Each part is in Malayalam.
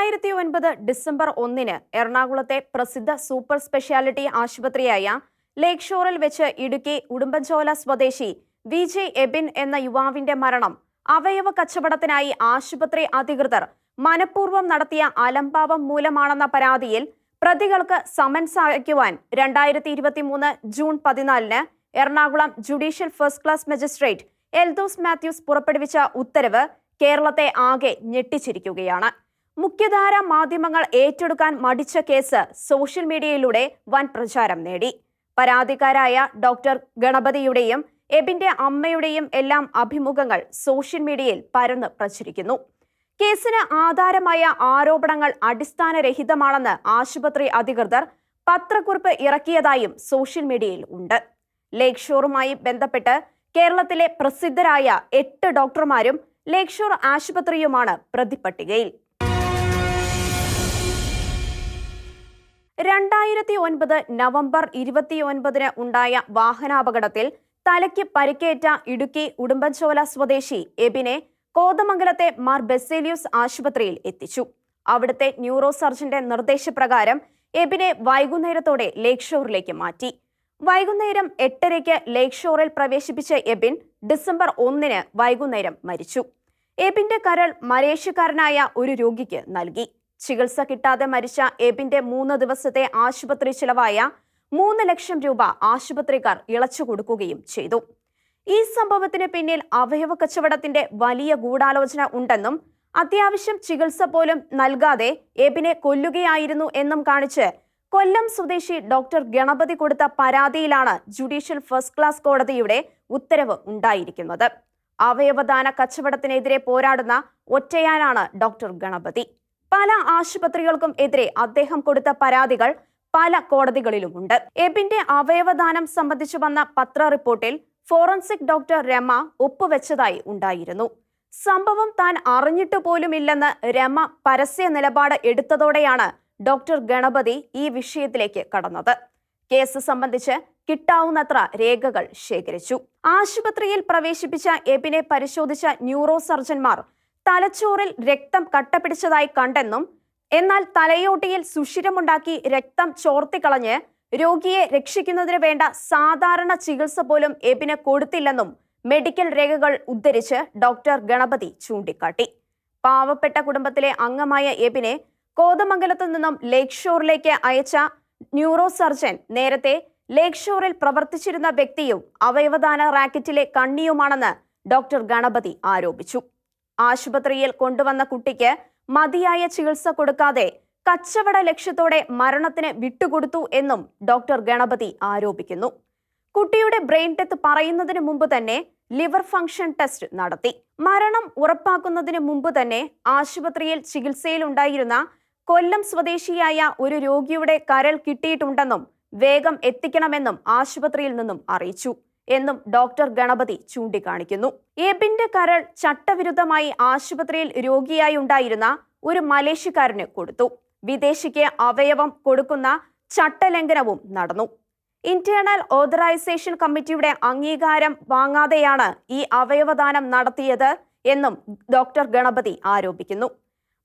രണ്ടായിരത്തി ഒൻപത് ഡിസംബർ ഒന്നിന് എറണാകുളത്തെ പ്രസിദ്ധ സൂപ്പർ സ്പെഷ്യാലിറ്റി ആശുപത്രിയായ ലേക്ക് ഷോറിൽ വെച്ച് ഇടുക്കി ഉടുമ്പൻചോല സ്വദേശി വി ജെ എബിൻ എന്ന യുവാവിന്റെ മരണം അവയവ കച്ചവടത്തിനായി ആശുപത്രി അധികൃതർ മനഃപൂർവം നടത്തിയ അലംഭാവം മൂലമാണെന്ന പരാതിയിൽ പ്രതികൾക്ക് സമൻസ് അയക്കുവാൻ രണ്ടായിരത്തി ഇരുപത്തിമൂന്ന് ജൂൺ പതിനാലിന് Ernakulam judicial first class magistrate Eldhose Mathews പുറപ്പെടുവിച്ച ഉത്തരവ് കേരളത്തെ ആകെ ഞെട്ടിച്ചിരിക്കുകയാണ്. മുഖ്യധാര മാധ്യമങ്ങൾ ഏറ്റെടുക്കാൻ മടിച്ച കേസ് സോഷ്യൽ മീഡിയയിലൂടെ വൻ പ്രചാരം നേടി. പരാതിക്കാരായ ഡോക്ടർ ഗണപതിയുടെയും എബിന്റെ അമ്മയുടെയും എല്ലാം അഭിമുഖങ്ങൾ സോഷ്യൽ മീഡിയയിൽ പരന്ന് പ്രചരിക്കുന്നു. കേസിന് ആധാരമായ ആരോപണങ്ങൾ അടിസ്ഥാനരഹിതമാണെന്ന് ആശുപത്രി അധികൃതർ പത്രക്കുറിപ്പ് ഇറക്കിയതായും സോഷ്യൽ മീഡിയയിൽ ഉണ്ട്. ലേക്ക് ഷോറുമായി ബന്ധപ്പെട്ട് കേരളത്തിലെ പ്രസിദ്ധരായ എട്ട് ഡോക്ടർമാരും ലേക്ക് ഷോർ ആശുപത്രിയുമാണ് പ്രതിപ്പട്ടികയിൽ. രണ്ടായിരത്തി ഒൻപത് നവംബർ ഇരുപത്തിയൊൻപതിന് ഉണ്ടായ വാഹനാപകടത്തിൽ തലയ്ക്ക് പരിക്കേറ്റ ഇടുക്കി ഉടുമ്പൻചോല സ്വദേശി എബിനെ കോതമംഗലത്തെ മാർ ബെസേലിയൂസ് ആശുപത്രിയിൽ എത്തിച്ചു. അവിടുത്തെ ന്യൂറോ സർജന്റെ നിർദ്ദേശപ്രകാരം എബിനെ വൈകുന്നേരത്തോടെ ലേക്ക് ഷോറിലേക്ക് മാറ്റി. വൈകുന്നേരം എട്ടരയ്ക്ക് ലേക്ക് ഷോറിൽ പ്രവേശിപ്പിച്ച എബിൻ ഡിസംബർ ഒന്നിന് വൈകുന്നേരം മരിച്ചു. എബിന്റെ കരൾ മലേഷ്യക്കാരനായ ഒരു രോഗിക്ക് നൽകി. ചികിത്സ കിട്ടാതെ മരിച്ച എബിന്റെ മൂന്ന് ദിവസത്തെ ആശുപത്രി ചിലവായ മൂന്ന് ലക്ഷം രൂപ ആശുപത്രിക്കാർ ഇളച്ചു കൊടുക്കുകയും ചെയ്തു. ഈ സംഭവത്തിന് പിന്നിൽ അവയവ കച്ചവടത്തിന്റെ വലിയ ഗൂഢാലോചന ഉണ്ടെന്നും അത്യാവശ്യം ചികിത്സ പോലും നൽകാതെ എബിനെ കൊല്ലുകയായിരുന്നു എന്നും കാണിച്ച് കൊല്ലം സ്വദേശി ഡോക്ടർ ഗണപതി കൊടുത്ത പരാതിയിലാണ് ജുഡീഷ്യൽ ഫസ്റ്റ് ക്ലാസ് കോടതിയുടെ ഉത്തരവ് ഉണ്ടായിരിക്കുന്നത്. അവയവദാന കച്ചവടത്തിനെതിരെ പോരാടുന്ന ഒറ്റയാനാണ് ഡോക്ടർ ഗണപതി. പല ആശുപത്രികൾക്കും എതിരെ അദ്ദേഹം കൊടുത്ത പരാതികൾ പല കോടതികളിലുമുണ്ട്. എബിന്റെ അവയവദാനം സംബന്ധിച്ചു വന്ന പത്ര റിപ്പോർട്ടിൽ ഫോറൻസിക് ഡോക്ടർ രമ ഒപ്പുവെച്ചതായി ഉണ്ടായിരുന്നു. സംഭവം താൻ അറിഞ്ഞിട്ട് പോലുമില്ലെന്ന് രമ പരസ്യ നിലപാട് എടുത്തതോടെയാണ് ഡോക്ടർ ഗണപതി ഈ വിഷയത്തിലേക്ക് കടന്നത്. കേസ് സംബന്ധിച്ച് കിട്ടാവുന്നത്ര രേഖകൾ ശേഖരിച്ചു. ആശുപത്രിയിൽ പ്രവേശിപ്പിച്ച എബിനെ പരിശോധിച്ച ന്യൂറോ സർജൻമാർ തലച്ചോറിൽ രക്തം കട്ടപിടിച്ചതായി കണ്ടെന്നും എന്നാൽ തലയോട്ടിയിൽ സുഷിരമുണ്ടാക്കി രക്തം ചോർത്തിക്കളഞ്ഞ് രോഗിയെ രക്ഷിക്കുന്നതിന് വേണ്ട സാധാരണ ചികിത്സ പോലും എബിന് കൊടുത്തില്ലെന്നും മെഡിക്കൽ രേഖകൾ ഉദ്ധരിച്ച് ഡോക്ടർ ഗണപതി ചൂണ്ടിക്കാട്ടി. പാവപ്പെട്ട കുടുംബത്തിലെ അംഗമായ എബിനെ കോതമംഗലത്തു നിന്നും ലേക്ക് ഷോറിലേക്ക് അയച്ച ന്യൂറോ സർജൻ നേരത്തെ ലേക്ക് ഷോറിൽ പ്രവർത്തിച്ചിരുന്ന വ്യക്തിയും അവയവദാന റാക്കറ്റിലെ കണ്ണിയുമാണെന്ന് ഡോക്ടർ ഗണപതി ആരോപിച്ചു. ആശുപത്രിയിൽ കൊണ്ടുവന്ന കുട്ടിക്ക് മതിയായ ചികിത്സ കൊടുക്കാതെ കച്ചവട ലക്ഷ്യത്തോടെ മരണത്തിന് വിട്ടുകൊടുത്തു എന്നും ഡോക്ടർ ഗണപതി ആരോപിക്കുന്നു. കുട്ടിയുടെ ബ്രെയിൻ ഡെത്ത് പറയുന്നതിന് മുമ്പ് തന്നെ ലിവർ ഫംഗ്ഷൻ ടെസ്റ്റ് നടത്തി. മരണം ഉറപ്പാക്കുന്നതിന് മുമ്പ് തന്നെ ആശുപത്രിയിൽ ചികിത്സയിലുണ്ടായിരുന്ന കൊല്ലം സ്വദേശിയായ ഒരു രോഗിയുടെ കരൾ കിട്ടിയിട്ടുണ്ടെന്നും വേഗം എത്തിക്കണമെന്നും ആശുപത്രിയിൽ നിന്നും അറിയിച്ചു. എന്നും ഡോക്ടർ ഗണപതി ചൂണ്ടിക്കാണിക്കുന്നു. എബിന്റെ കരൾ ചട്ടവിരുദ്ധമായി ആശുപത്രിയിൽ രോഗിയായി ഉണ്ടായിരുന്ന ഒരു മലേഷ്യക്കാരന് കൊടുത്തു. വിദേശിക്ക് അവയവം കൊടുക്കുന്ന ചട്ടലംഘനവും നടന്നു. ഇന്റേണൽ ഓതറൈസേഷൻ കമ്മിറ്റിയുടെ അംഗീകാരം വാങ്ങാതെയാണ് ഈ അവയവദാനം നടത്തിയത് എന്നും ഡോക്ടർ ഗണപതി ആരോപിക്കുന്നു.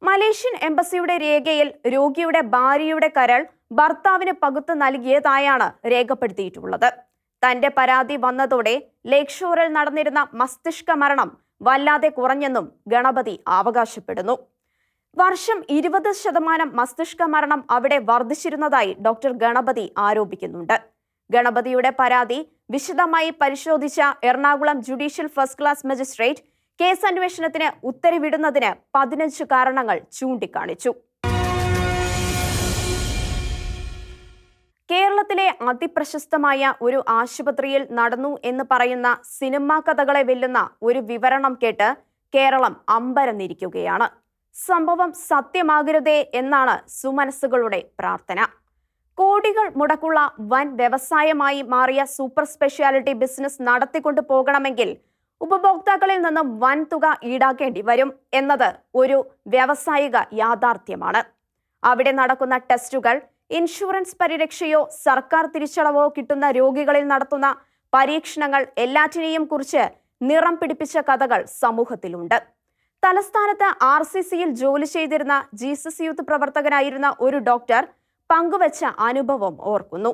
മലേഷ്യൻ എംബസിയുടെ രേഖയിൽ രോഗിയുടെ ഭാര്യയുടെ കരൾ ഭർത്താവിന് പകുത്ത് നൽകിയതായാണ് രേഖപ്പെടുത്തിയിട്ടുള്ളത്. തന്റെ പരാതി വന്നതോടെ ലേക്ഷോറിൽ നടന്നിരുന്ന മസ്തിഷ്ക മരണം വല്ലാതെ കുറഞ്ഞെന്നും ഗണപതി അവകാശപ്പെടുന്നു. വർഷം ഇരുപത് ശതമാനം മസ്തിഷ്ക മരണം അവിടെ വർദ്ധിച്ചിരുന്നതായി ഡോക്ടർ ഗണപതി ആരോപിക്കുന്നുണ്ട്. ഗണപതിയുടെ പരാതി വിശദമായി പരിശോധിച്ച Ernakulam judicial first class magistrate കേസന്വേഷണത്തിന് ഉത്തരവിടുന്നതിന് പതിനഞ്ച് കാരണങ്ങൾ ചൂണ്ടിക്കാണിച്ചു. കേരളത്തിലെ അതിപ്രശസ്തമായ ഒരു ആശുപത്രിയിൽ നടന്നു എന്ന് പറയുന്ന സിനിമാ കഥകളെ വെല്ലുന്ന ഒരു വിവരണം കേട്ട് കേരളം അമ്പരന്നിരിക്കുകയാണ്. സംഭവം സത്യമാകരുതേ എന്നാണ് സുമനസ്സുകളുടെ പ്രാർത്ഥന. കോടികൾ മുടക്കുള്ള വൻ വ്യവസായമായി മാറിയ സൂപ്പർ സ്പെഷ്യാലിറ്റി ബിസിനസ് നടത്തിക്കൊണ്ടു പോകണമെങ്കിൽ ഉപഭോക്താക്കളിൽ നിന്നും വൻ തുക ഈടാക്കേണ്ടി വരും എന്നത് ഒരു വ്യാവസായിക യാഥാർത്ഥ്യമാണ്. അവിടെ നടക്കുന്ന ടെസ്റ്റുകൾ ഇൻഷുറൻസ് പരിരക്ഷയോ സർക്കാർ തിരിച്ചടവോ കിട്ടുന്ന രോഗികളിൽ നടത്തുന്ന പരീക്ഷണങ്ങൾ എല്ലാറ്റിനെയും കുറിച്ച് നിറം പിടിപ്പിച്ച കഥകൾ സമൂഹത്തിലുണ്ട്. തലസ്ഥാനത്ത് ആർ സി സിയിൽ ജോലി ചെയ്തിരുന്ന ജീസസ് യൂത്ത് പ്രവർത്തകനായിരുന്ന ഒരു ഡോക്ടർ പങ്കുവച്ച അനുഭവം ഓർക്കുന്നു.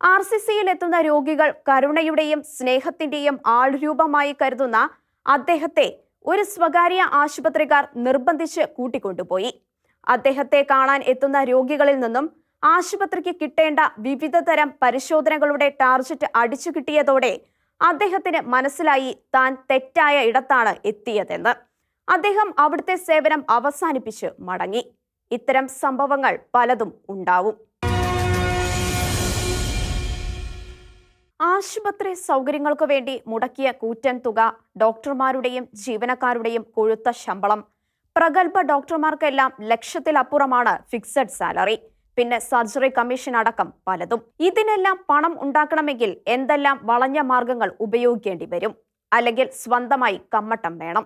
ആർ സി സിയിൽ എത്തുന്ന രോഗികൾ കരുണയുടെയും സ്നേഹത്തിന്റെയും ആൾരൂപമായി കരുതുന്ന അദ്ദേഹത്തെ ഒരു സ്വകാര്യ ആശുപത്രിക്കാർ നിർബന്ധിച്ച് കൂട്ടിക്കൊണ്ടുപോയി. അദ്ദേഹത്തെ കാണാൻ എത്തുന്ന രോഗികളിൽ നിന്നും ആശുപത്രിക്ക് കിട്ടേണ്ട വിവിധ തരം പരിശോധനകളുടെ ടാർജറ്റ് അടിച്ചു കിട്ടിയതോടെ അദ്ദേഹത്തിന് മനസ്സിലായി താൻ തെറ്റായ ഇടത്താണ് എത്തിയതെന്ന്. അദ്ദേഹം അവിടുത്തെ സേവനം അവസാനിപ്പിച്ച് മടങ്ങി. ഇത്തരം സംഭവങ്ങൾ പലതും ഉണ്ടാവും. ആശുപത്രി സൗകര്യങ്ങൾക്കു വേണ്ടി മുടക്കിയ കൂറ്റൻ തുക ഡോക്ടർമാരുടെയും ജീവനക്കാരുടെയും കൊഴുത്ത ശമ്പളം. പ്രഗത്ഭ ഡോക്ടർമാർക്കെല്ലാം ലക്ഷത്തിലപ്പുറമാണ് ഫിക്സഡ് സാലറി. പിന്നെ സർജറി കമ്മീഷൻ അടക്കം പലതും. ഇതിനെല്ലാം പണം ഉണ്ടാക്കണമെങ്കിൽ എന്തെല്ലാം വളഞ്ഞ മാർഗങ്ങൾ ഉപയോഗിക്കേണ്ടി വരും? അല്ലെങ്കിൽ സ്വന്തമായി കമ്മട്ടം വേണം.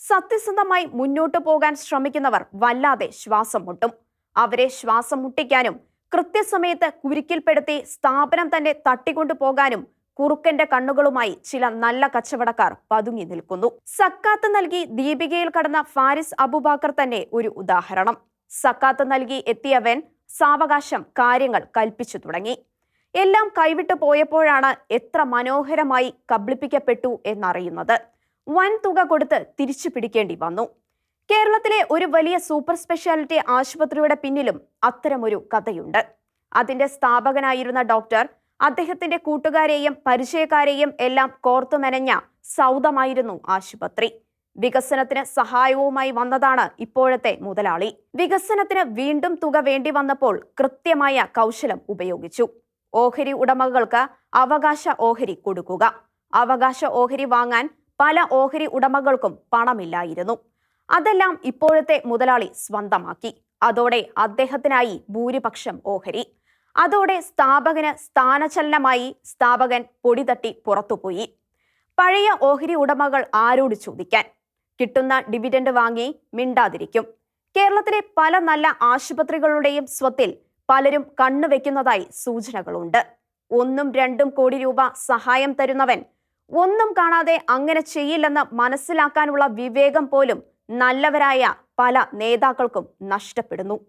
സത്യസന്ധമായി മുന്നോട്ടു പോകാൻ ശ്രമിക്കുന്നവർ വല്ലാതെ ശ്വാസം മുട്ടും അവരെ ശ്വാസം മുട്ടിക്കാനും കൃത്യസമയത്ത് കുരുക്കിൽപ്പെടുത്തി സ്ഥാപനം തന്നെ തട്ടിക്കൊണ്ടു പോകാനും കുറുക്കന്റെ കണ്ണുകളുമായി ചില നല്ല കച്ചവടക്കാർ പതുങ്ങി നിൽക്കുന്നു. സക്കാത്ത് നൽകി ദീപികയിൽ കടന്ന ഫാരിസ് അബുബാക്കർ തന്നെ ഒരു ഉദാഹരണം. സക്കാത്ത് നൽകി എത്തിയവൻ സാവകാശം കാര്യങ്ങൾ കൽപ്പിച്ചു തുടങ്ങി. എല്ലാം കൈവിട്ടു പോയപ്പോഴാണ് എത്ര മനോഹരമായി കബളിപ്പിക്കപ്പെട്ടു എന്നറിയുന്നത്. വൻ തുക കൊടുത്ത് തിരിച്ചു പിടിക്കേണ്ടി വന്നു. കേരളത്തിലെ ഒരു വലിയ സൂപ്പർ സ്പെഷ്യാലിറ്റി ആശുപത്രിയുടെ പിന്നിലും അത്തരമൊരു കഥയുണ്ട്. അതിന്റെ സ്ഥാപകനായിരുന്ന ഡോക്ടർ അദ്ദേഹത്തിന്റെ കൂട്ടുകാരെയും പരിചയക്കാരെയും എല്ലാം കോർത്തുമെനഞ്ഞ സൗദമായിരുന്നു ആശുപത്രി. വികസനത്തിന് സഹായവുമായി വന്നതാണ് ഇപ്പോഴത്തെ മുതലാളി. വികസനത്തിന് വീണ്ടും തുക വേണ്ടി വന്നപ്പോൾ കൃത്യമായ കൗശലം ഉപയോഗിച്ചു. ഓഹരി ഉടമകൾക്ക് അവകാശ ഓഹരി കൊടുക്കുക. അവകാശ ഓഹരി വാങ്ങാൻ പല ഓഹരി ഉടമകൾക്കും പണമില്ലായിരുന്നു. അതെല്ലാം ഇപ്പോഴത്തെ മുതലാളി സ്വന്തമാക്കി. അതോടെ അദ്ദേഹത്തിനായി ഭൂരിപക്ഷം ഓഹരി. അതോടെ സ്ഥാപകന് സ്ഥാനചലനമായി സ്ഥാപകൻ പൊടിതട്ടി പുറത്തുപോയി. പഴയ ഓഹരി ഉടമകൾ ആരോട് ചോദിക്കാൻ? കിട്ടുന്ന ഡിവിഡൻഡ് വാങ്ങി മിണ്ടാതിരിക്കും. കേരളത്തിലെ പല നല്ല ആശുപത്രികളുടെയും സ്വത്തിൽ പലരും കണ്ണുവെക്കുന്നതായി സൂചനകളുണ്ട്. ഒന്നും രണ്ടും കോടി രൂപ സഹായം തരുന്നവൻ ഒന്നും കാണാതെ അങ്ങനെ ചെയ്യില്ലെന്ന് മനസ്സിലാക്കാനുള്ള വിവേകം പോലും നല്ലവരായ പല നേതാക്കൾക്കും നഷ്ടപ്പെടുന്നു.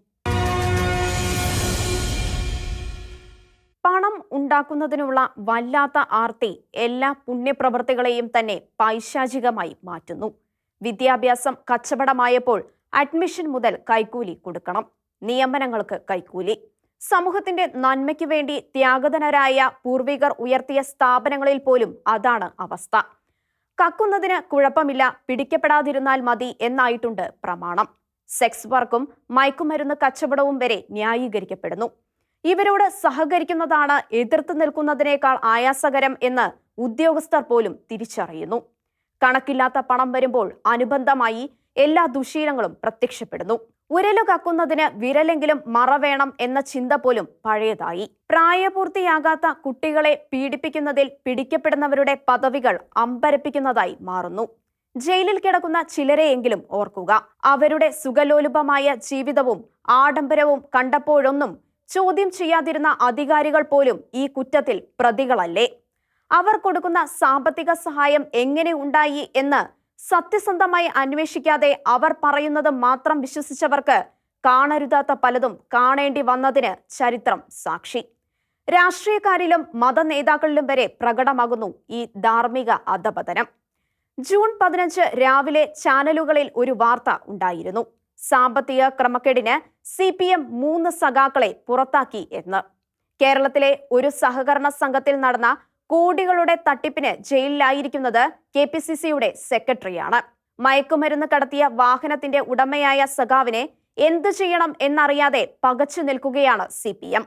പണം ഉണ്ടാക്കുന്നതിനുള്ള വല്ലാത്ത ആർത്തി എല്ലാ പുണ്യപ്രവർത്തികളെയും തന്നെ പൈശാചികമായി മാറ്റുന്നു. വിദ്യാഭ്യാസം കച്ചവടമായപ്പോൾ അഡ്മിഷൻ മുതൽ കൈക്കൂലി കൊടുക്കണം. നിയമനങ്ങൾക്ക് കൈക്കൂലി. സമൂഹത്തിന്റെ നന്മയ്ക്ക് വേണ്ടി ത്യാഗതനരായ പൂർവികർ ഉയർത്തിയ സ്ഥാപനങ്ങളിൽ പോലും അതാണ് അവസ്ഥ. കക്കുന്നതിന് കുഴപ്പമില്ല പിടിക്കപ്പെടാതിരുന്നാൽ മതി എന്നായിട്ടുണ്ട് പ്രമാണം. സെക്സ് വർക്കും മയക്കുമരുന്ന് കച്ചവടവും വരെ ന്യായീകരിക്കപ്പെടുന്നു. ഇവരോട് സഹകരിക്കുന്നതാണ് എതിർത്ത് നിൽക്കുന്നതിനേക്കാൾ ആയാസകരം എന്ന് ഉദ്യോഗസ്ഥർ പോലും തിരിച്ചറിയുന്നു. കണക്കില്ലാത്ത പണം വരുമ്പോൾ അനുബന്ധമായി എല്ലാ ദുശീലങ്ങളും പ്രത്യക്ഷപ്പെടുന്നു. ഉരലു കക്കുന്നതിന് വിരലെങ്കിലും മറ വേണം എന്ന ചിന്ത പോലും പഴയതായി. പ്രായപൂർത്തിയാകാത്ത കുട്ടികളെ പീഡിപ്പിക്കുന്നതിൽ പിടിക്കപ്പെടുന്നവരുടെ പദവികൾ അമ്പരപ്പിക്കുന്നതായി മാറുന്നു. ജയിലിൽ കിടക്കുന്ന ചിലരെയെങ്കിലും ഓർക്കുക. അവരുടെ സുഖലോലുപമായ ജീവിതവും ആഡംബരവും കണ്ടപ്പോഴൊന്നും ചോദ്യം ചെയ്യാതിരുന്ന അധികാരികൾ പോലും ഈ കുറ്റത്തിൽ പ്രതികളല്ലേ? അവർ കൊടുക്കുന്ന സാമ്പത്തിക സഹായം എങ്ങനെ ഉണ്ടായി എന്ന് സത്യസന്ധമായി അന്വേഷിക്കാതെ അവർ പറയുന്നത് മാത്രം വിശ്വസിച്ചവർക്ക് കാണരുതാത്ത പലതും കാണേണ്ടി വന്നതിന് ചരിത്രം സാക്ഷി. രാഷ്ട്രീയക്കാരിലും മത നേതാക്കളിലും വരെ പ്രകടമാകുന്നു ഈ ധാർമ്മിക അധപതനം. ജൂൺ പതിനഞ്ച് രാവിലെ ചാനലുകളിൽ ഒരു വാർത്ത ഉണ്ടായിരുന്നു. സാമ്പത്തിക ക്രമക്കേടിന് സി പി എം മൂന്ന് സഖാക്കളെ പുറത്താക്കി എന്ന്. കേരളത്തിലെ ഒരു സഹകരണ സംഘത്തിൽ നടന്ന കോടികളുടെ തട്ടിപ്പിന് ജയിലിലായിരിക്കുന്നത് കെ പി സി സിയുടെ സെക്രട്ടറിയാണ്. മയക്കുമരുന്ന് കടത്തിയ വാഹനത്തിന്റെ ഉടമയായ സഖാവിനെ എന്തു ചെയ്യണം എന്നറിയാതെ പകച്ചു നിൽക്കുകയാണ് സി പി എം.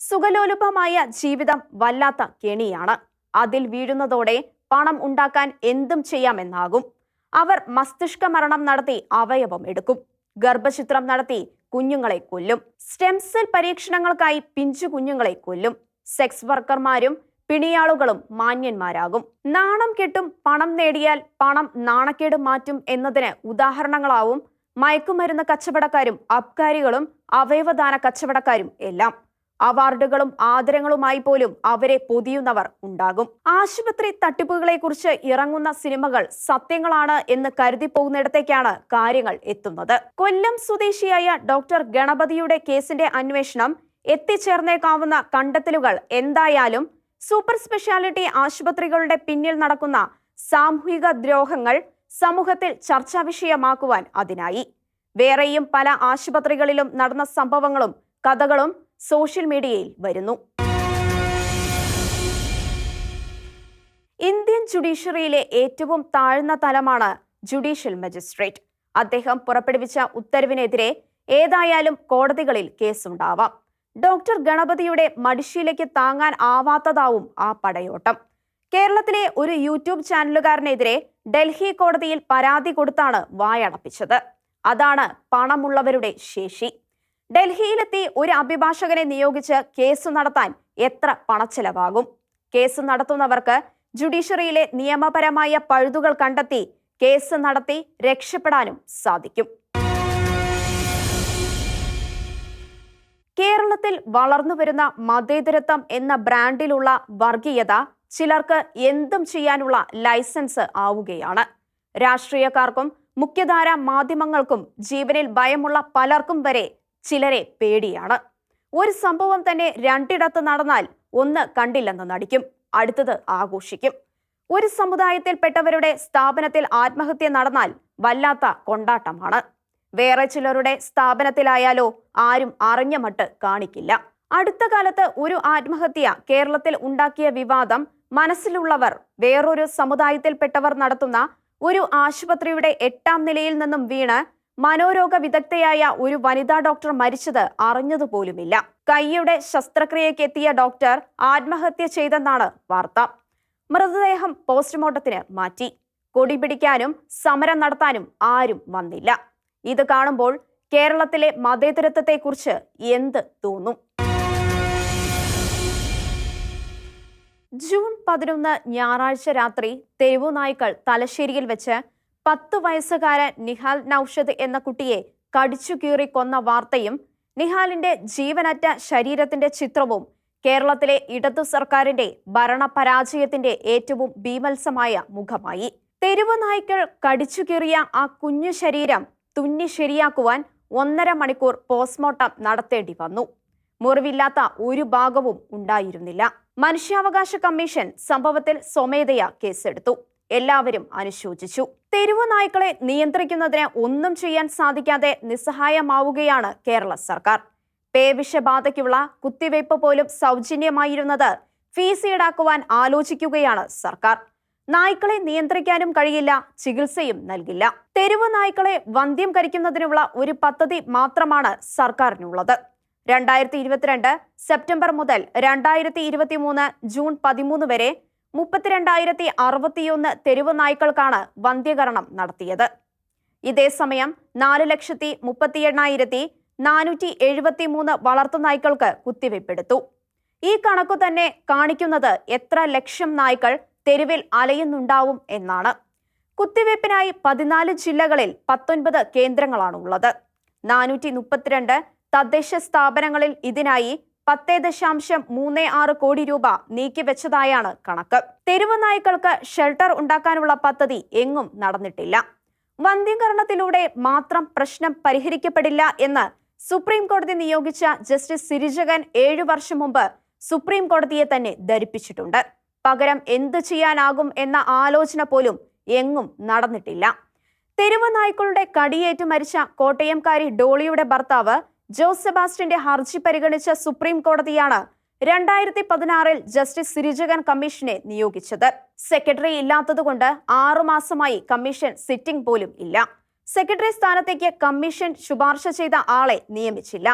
സുഖലോലുപമായ ജീവിതം വല്ലാത്ത കെണിയാണ്. അതിൽ വീഴുന്നതോടെ പണം ഉണ്ടാക്കാൻ എന്തും ചെയ്യാമെന്നാകും. അവർ മസ്തിഷ്ക മരണം നടത്തി അവയവം എടുക്കും. ഗർഭചിത്രം നടത്തി കുഞ്ഞുങ്ങളെ കൊല്ലും. സ്റ്റെം സെൽ പരീക്ഷണങ്ങൾക്കായി പിഞ്ചു കുഞ്ഞുങ്ങളെ കൊല്ലും. സെക്സ് വർക്കർമാരും പിണിയാളുകളും മാന്യന്മാരാകും. നാണം കെട്ടും പണം നേടിയാൽ പണം നാണക്കേട് മാറ്റും എന്നതിന് ഉദാഹരണങ്ങളാവും മയക്കുമരുന്ന് കച്ചവടക്കാരും അബ്കാരികളും അവയവദാന കച്ചവടക്കാരും എല്ലാം. അവാർഡുകളും ആദരങ്ങളുമായി പോലും അവരെ പൊതിയുന്നവർ ഉണ്ടാകും. ആശുപത്രി തട്ടിപ്പുകളെക്കുറിച്ച് ഇറങ്ങുന്ന സിനിമകൾ സത്യങ്ങളാണ് എന്ന് കരുതി പോകുന്നിടത്തേക്കാണ് കാര്യങ്ങൾ എത്തുന്നത്. കൊല്ലം സ്വദേശിയായ ഡോക്ടർ ഗണപതിയുടെ കേസിന്റെ അന്വേഷണം എത്തിച്ചേർന്നേക്കാവുന്ന കണ്ടെത്തലുകൾ എന്തായാലും സൂപ്പർ സ്പെഷ്യാലിറ്റി ആശുപത്രികളുടെ പിന്നിൽ നടക്കുന്ന സാമൂഹിക ദ്രോഹങ്ങൾ സമൂഹത്തിൽ ചർച്ചാ വിഷയമാക്കുവാൻ അതിനായി. വേറെയും പല ആശുപത്രികളിലും നടന്ന സംഭവങ്ങളും കഥകളും സോഷ്യൽ മീഡിയയിൽ വരുന്നു. ഇന്ത്യൻ ജുഡീഷ്യറിയിലെ ഏറ്റവും താഴ്ന്ന തലമാണ് ജുഡീഷ്യൽ മജിസ്ട്രേറ്റ്. അദ്ദേഹം പുറപ്പെടുവിച്ച ഉത്തരവിനെതിരെ ഏതായാലും കോടതികളിൽ കേസുണ്ടാവാം. ഡോക്ടർ ഗണപതിയുടെ മടിശിയിലേക്ക് താങ്ങാൻ ആവാത്തതാവും ആ പടയോട്ടം. കേരളത്തിലെ ഒരു യൂട്യൂബ് ചാനലുകാരനെതിരെ ഡൽഹി കോടതിയിൽ പരാതി കൊടുത്താണ് വായടപ്പിച്ചത്. അതാണ് പണമുള്ളവരുടെ ശേഷി. ഡൽഹിയിലെത്തി ഒരു അഭിഭാഷകനെ നിയോഗിച്ച് കേസ് നടത്താൻ എത്ര പണച്ചെലവാകും? കേസ് നടത്തുന്നവർക്ക് ജുഡീഷ്യറിയിലെ നിയമപരമായ പഴുതുകൾ കണ്ടെത്തി കേസ് നടത്തി രക്ഷപ്പെടാനും സാധിക്കും. കേരളത്തിൽ വളർന്നുവരുന്ന മതേതരത്വം എന്ന ബ്രാൻഡിലുള്ള വർഗീയത ചിലർക്ക് എന്തും ചെയ്യാനുള്ള ലൈസൻസ് ആവുകയാണ്. രാഷ്ട്രീയക്കാർക്കും മുഖ്യധാര മാധ്യമങ്ങൾക്കും ജീവനിൽ ഭയമുള്ള പലർക്കും വരെ ചിലരെ പേടിയാണ്. ഒരു സംഭവം തന്നെ രണ്ടിടത്ത് നടന്നാൽ ഒന്ന് കണ്ടില്ലെന്ന് നടിക്കും അടുത്തത് ആഘോഷിക്കും. ഒരു സമുദായത്തിൽപ്പെട്ടവരുടെ സ്ഥാപനത്തിൽ ആത്മഹത്യ നടന്നാൽ വല്ലാത്ത കൊണ്ടാട്ടമാണ്. വേറെ ചിലരുടെ സ്ഥാപനത്തിലായാലോ ആരും അറിഞ്ഞ മട്ട് കാണിക്കില്ല. അടുത്ത കാലത്ത് ഒരു ആത്മഹത്യ കേരളത്തിൽ ഉണ്ടാക്കിയ വിവാദം മനസ്സിലുള്ളവർ വേറൊരു സമുദായത്തിൽപ്പെട്ടവർ നടത്തുന്ന ഒരു ആശുപത്രിയുടെ എട്ടാം നിലയിൽ നിന്നും വീണ് മനോരോഗ വിദഗ്ധയായ ഒരു വനിതാ ഡോക്ടർ മരിച്ചത് അറിഞ്ഞതുപോലുമില്ല കൈയുടെ ശസ്ത്രക്രിയക്കെത്തിയ ഡോക്ടർ ആത്മഹത്യ ചെയ്തെന്നാണ് വാർത്ത. മൃതദേഹം പോസ്റ്റ്മോർട്ടത്തിന് മാറ്റി. കൊടി പിടിക്കാനും സമരം നടത്താനും ആരും വന്നില്ല. ഇത് കാണുമ്പോൾ കേരളത്തിലെ മതേതരത്വത്തെക്കുറിച്ച് എന്ത് തോന്നും? ജൂൺ പതിനൊന്ന് ഞായറാഴ്ച രാത്രി തെരുവു നായ്ക്കൾ തലശ്ശേരിയിൽ വെച്ച് പത്ത് വയസ്സുകാരൻ നിഹാൽ നൌഷദ് എന്ന കുട്ടിയെ കടിച്ചു കീറി കൊന്ന വാർത്തയും നിഹാലിന്റെ ജീവനറ്റ ശരീരത്തിന്റെ ചിത്രവും കേരളത്തിലെ ഇടതു സർക്കാരിന്റെ ഭരണപരാജയത്തിന്റെ ഏറ്റവും ഭീമത്സമായ മുഖമായി. തെരുവു നായ്ക്കൾ കടിച്ചു കീറിയ ആ കുഞ്ഞു ശരീരം തുന്നി ശരിയാക്കുവാൻ ഒന്നര മണിക്കൂർ പോസ്റ്റ്മോർട്ടം നടത്തേണ്ടി വന്നു. മുറിവില്ലാത്ത ഒരു ഭാഗവും ഉണ്ടായിരുന്നില്ല. മനുഷ്യാവകാശ കമ്മീഷൻ സംഭവത്തിൽ സ്വമേധയാ കേസെടുത്തു. എല്ലാവരും അനുശോചിച്ചു. തെരുവു നായ്ക്കളെ നിയന്ത്രിക്കുന്നതിന് ഒന്നും ചെയ്യാൻ സാധിക്കാതെ നിസ്സഹായമാവുകയാണ് കേരള സർക്കാർ. പേവിഷബാധയ്ക്കുള്ള കുത്തിവയ്പ് പോലും സൗജന്യമായിരുന്നത് ഫീസ് ഈടാക്കുവാൻ ആലോചിക്കുകയാണ് സർക്കാർ. നായ്ക്കളെ നിയന്ത്രിക്കാനും കഴിയില്ല ചികിത്സയും നൽകില്ല. തെരുവ് നായ്ക്കളെ വന്ധ്യം കരിക്കുന്നതിനുള്ള ഒരു പദ്ധതി മാത്രമാണ് സർക്കാരിനുള്ളത്. രണ്ടായിരത്തി ഇരുപത്തിരണ്ട് സെപ്റ്റംബർ മുതൽ രണ്ടായിരത്തി ഇരുപത്തി മൂന്ന് ജൂൺ പതിമൂന്ന് വരെ മുപ്പത്തിരണ്ടായിരത്തി അറുപത്തിയൊന്ന് തെരുവ് നായ്ക്കൾക്കാണ് വന്ധ്യകരണം നടത്തിയത്. ഇതേസമയം നാല് ലക്ഷത്തി മുപ്പത്തി എണ്ണായിരത്തി നാനൂറ്റി എഴുപത്തി മൂന്ന് വളർത്തു നായ്ക്കൾക്ക് കുത്തിവയ്പ്പെടുത്തു. ഈ കണക്കു തന്നെ കാണിക്കുന്നത് എത്ര ലക്ഷം നായ്ക്കൾ തെരുവിൽ അലയുന്നുണ്ടാവും എന്നാണ്. കുത്തിവയ്പ്പിനായി പതിനാല് ജില്ലകളിൽ പത്തൊൻപത് കേന്ദ്രങ്ങളാണുള്ളത്. നാനൂറ്റി മുപ്പത്തിരണ്ട് തദ്ദേശ സ്ഥാപനങ്ങളിൽ ഇതിനായി പത്തേ ദശാംശം മൂന്ന് ആറ് കോടി രൂപ നീക്കിവെച്ചതായാണ് കണക്ക്. തെരുവ് നായ്ക്കൾക്ക് ഷെൽട്ടർ ഉണ്ടാക്കാനുള്ള പദ്ധതി എങ്ങും നടന്നിട്ടില്ല. വന്ധ്യീകരണത്തിലൂടെ മാത്രം പ്രശ്നം പരിഹരിക്കപ്പെടില്ല എന്ന് സുപ്രീം കോടതി നിയോഗിച്ച ജസ്റ്റിസ് സിരിജകൻ ഏഴു വർഷം മുമ്പ് സുപ്രീം കോടതിയെ തന്നെ ധരിപ്പിച്ചിട്ടുണ്ട്. പകരം എന്തു ചെയ്യാനാകും എന്ന ആലോചന പോലും എങ്ങും നടന്നിട്ടില്ല. തെരുവ് കടിയേറ്റ് മരിച്ച കോട്ടയംകാരി ഡോളിയുടെ ഭർത്താവ് ജോസ് സെബാസ്റ്റ്യന്റെ ഹർജി പരിഗണിച്ച സുപ്രീം കോടതിയാണ് രണ്ടായിരത്തി പതിനാറിൽ ജസ്റ്റിസ് സിരിജകൻ കമ്മീഷനെ നിയോഗിച്ചത്. സെക്രട്ടറി ഇല്ലാത്തതുകൊണ്ട് ആറുമാസമായി കമ്മീഷൻ സിറ്റിംഗ് പോലും ഇല്ല. സെക്രട്ടറി സ്ഥാനത്തേക്ക് കമ്മീഷൻ ശുപാർശ ചെയ്ത ആളെ നിയമിച്ചില്ല.